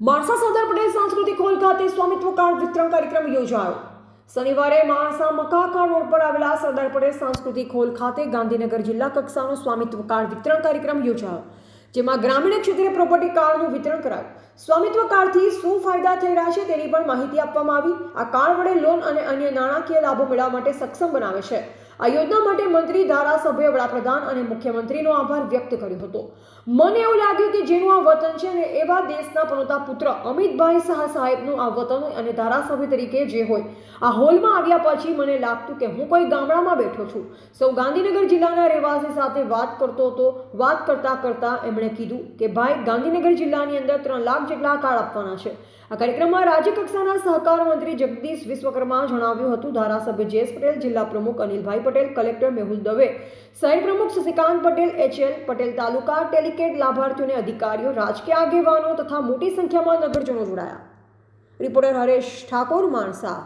માણસા સરદાર પટેલ સાંસ્કૃતિક હોલ ખાતે સ્વામિત્વ કાર્ડ વિતરણ કાર્યક્રમ યોજાયો. શનિવારે માણસા મકાકા રોડ પર આવેલા સરદાર પટેલ સાંસ્કૃતિક હોલ ખાતે ગાંધીનગર જિલ્લા કક્ષાનો સ્વામિત્વ કાર્ડ વિતરણ કાર્યક્રમ યોજાયો, જેમાં ગ્રામીણ ક્ષેત્રે પ્રોપર્ટી કાર્ડનું વિતરણ કરાયું. સ્વામિત્વ કાર્ડથી શું ફાયદા થઈ રહ્યા છે તેની પણ માહિતી આપવામાં આવી. આ કાર્ડ વડે લોન અને અન્ય નાણાકીય લાભો મેળવવા માટે સક્ષમ બનાવે છે. આ યોજના માટે મંત્રી, ધારાસભ્ય, વડાપ્રધાન અને મુખ્યમંત્રીનો આભાર વ્યક્ત કર્યો હતો. મને એવું લાગ્યું કે જેનું આ વતન છે ને એવા દેશના પનોતા પુત્ર અમિતભાઈ શાહ સાહેબનું આ વતન અને ધારાસભ્ય તરીકે જે હોય, આ હોલમાં આવ્યા પછી મને લાગતું કે હું કોઈ ગામડામાં બેઠો છું. સૌ ગાંધીનગર જિલ્લાના રહેવાસી સાથે વાત કરતો હતો. વાત કરતા કરતા એમણે કીધું કે, ભાઈ, ગાંધીનગર જિલ્લાની અંદર ત્રણ લાખ જેટલા કાર્ડ આપવાના છે. આ કાર્યક્રમમાં રાજ્ય કક્ષાના સહકાર મંત્રી જગદીશ વિશ્વકર્મા જણાવ્યું હતું. ધારાસભ્ય જયેશ પટેલ, જિલ્લા પ્રમુખ અનિલભાઈ પટેલ, કલેક્ટર મેહુલ દવે. શહેર પ્રમુખ શશિકાંત પટેલ એચએલ પટેલ તાલુકા, ટેલિકેટ લાભાર્થીઓને અધિકારીઓ, રાજકીય આગેવાનો તથા મોટી સંખ્યામાં નગરજનો જોડાયા. રિપોર્ટર હરેશ ઠાકોર, માણસા.